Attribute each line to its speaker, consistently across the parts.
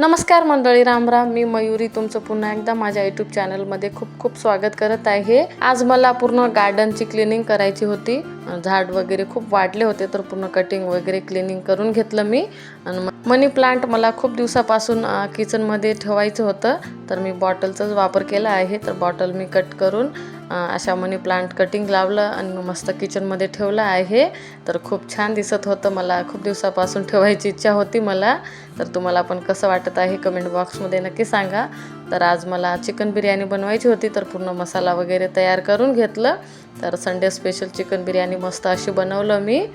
Speaker 1: नमस्कार मंडळी राम राम. मी मयुरी तुमचं पुन्हा एकदा माझ्या यूट्यूब चॅनलमध्ये खूप खूप स्वागत करत आहे. आज मला पूर्ण गार्डनची क्लिनिंग करायची होती. झाड वगैरे खूप वाढले होते तर पूर्ण कटिंग वगैरे क्लिनिंग करून घेतलं मी. आणि मनी प्लांट मला खूप दिवसापासून किचनमध्ये ठेवायचं होतं. तर मी बॉटलचाच वापर केला आहे. तर बॉटल मी कट करून अशा मनी प्लांट कटिंग लावलं आणि मस्त किचनमध्ये ठेवलं आहे. तर खूप छान दिसत होतं मला. खूप दिवसापासून ठेवायची इच्छा होती मला. तर तुम्हाला पण कसं वाटत आहे कमेंट बॉक्समध्ये नक्की सांगा. तर आज मला चिकन बिर्याणी बनवायची होती तर पूर्ण मसाला वगैरे तयार करून घेतलं. तर संडे स्पेशल चिकन बिर्याणी मस्त अशी बनवलं मी.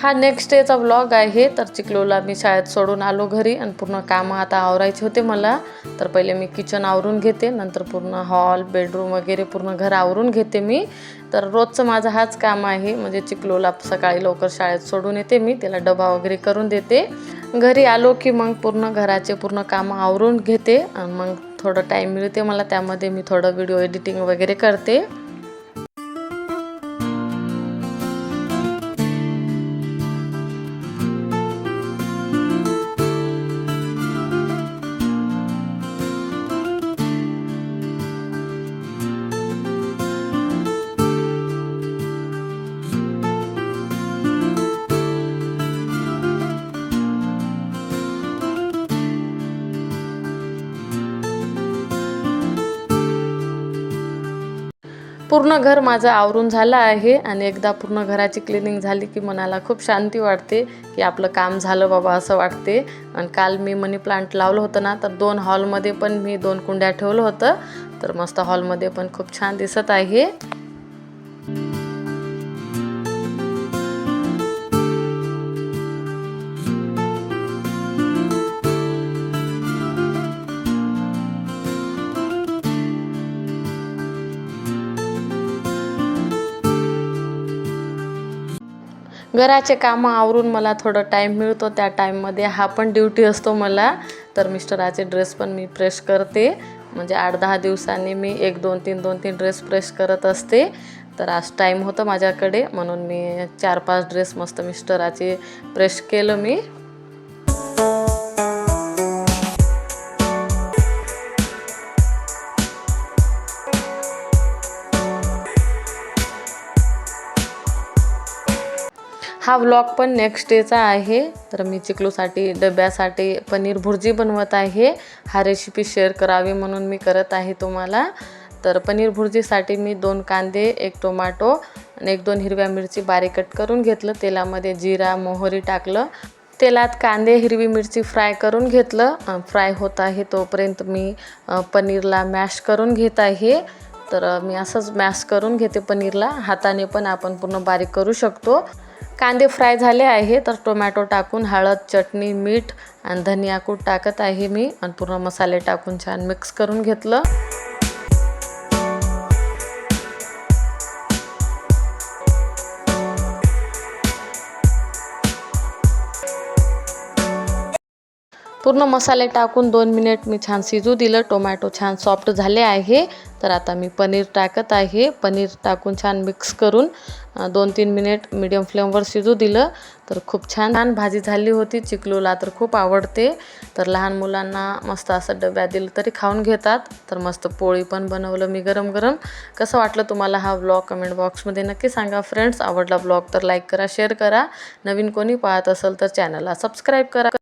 Speaker 1: हा नेक्स्ट डेचा व्लॉग आहे तर चिखलोला मी शाळेत सोडून आलो घरी आणि पूर्ण कामं आता आवरायचे होते मला. तर पहिले मी किचन आवरून घेते नंतर पूर्ण हॉल बेडरूम वगैरे पूर्ण घर आवरून घेते मी. तर रोजचं माझं हाच काम आहे म्हणजे चिखलोला सकाळी लवकर शाळेत सोडून येते मी त्याला डबा वगैरे करून देते. घरी आलो की मग पूर्ण घराचे पूर्ण कामं आवरून घेते आणि मग थोडं टाईम मिळते मला त्यामध्ये मी थोडं व्हिडिओ एडिटिंग वगैरे करते. पूर्ण घर माझं आवरून झालं आहे आणि एकदा पूर्ण घराची क्लिनिंग झाली की मनाला खूप शांती वाटते की आपलं काम झालं बाबा असं वाटते. आणि काल मी मनी प्लांट लावलं होतं ना तर दोन हॉलमध्ये पण मी दोन कुंड्या ठेवलं होतं. तर मस्त हॉलमध्ये पण खूप छान दिसत आहे. घराचे कामं आवरून मला थोडं टाईम मिळतो त्या टाईममध्ये हा पण ड्युटी असतो मला. तर मिस्टराचे ड्रेस पण मी प्रेस करते. म्हणजे आठ दहा दिवसांनी मी एक दोन तीन दोन तीन ड्रेस प्रेस करत असते. तर आज टाईम होतं माझ्याकडे. म्हणून मी चार पाच ड्रेस मस्त मिस्टराचे प्रेस केलं मी. हा व्लॉग पण नेक्स्ट डेचा आहे. तर मी चिकलूसाठी डब्यासाठी पनीर भुर्जी बनवत आहे. हा रेसिपी शेअर करावी म्हणून मी करत आहे तुम्हाला. तर पनीर भुर्जीसाठी मी दोन कांदे एक टोमॅटो आणि एक दोन हिरव्या मिरची बारीक कट करून घेतलं. तेलामध्ये जिरा मोहरी टाकलं. तेलात कांदे हिरवी मिरची फ्राय करून घेतलं. फ्राय होत आहे तोपर्यंत मी पनीरला मॅश करून घेत आहे. तर मी असंच मॅश करून घेते पनीरला. हाताने पण आपण पूर्ण बारीक करू शकतो. कांदे फ्राय झाले आहे तर टोमॅटो टाकून हळद चटणी मीठ आणि धनियाकूट टाकत आहे मी. आणि पूर्ण मसाले टाकून छान मिक्स करून घेतलं. पूर्ण मसाले टाकून दोन मिनिट मी छान शिजू दिलं. टोमॅटो छान सॉफ्ट झाले आहे. तर आता मी पनीर टाकत आहे. पनीर टाकून छान मिक्स करून दोन तीन मिनिट मीडियम फ्लेमवर शिजू दिलं. तर खूप छान छान भाजी झाली होती. चिकलूला तर खूप आवडते. तर लहान मुलांना मस्त असं डब्यात दिलं तरी खाऊन घेतात. तर मस्त पोळी पण बनवलं मी गरम गरम. कसं वाटलं तुम्हाला हा ब्लॉग कमेंट बॉक्समध्ये नक्की सांगा फ्रेंड्स आवडला ब्लॉग तर लाईक करा शेअर करा. नवीन कोणी पाहत असेल तर चॅनलला सबस्क्राईब करा.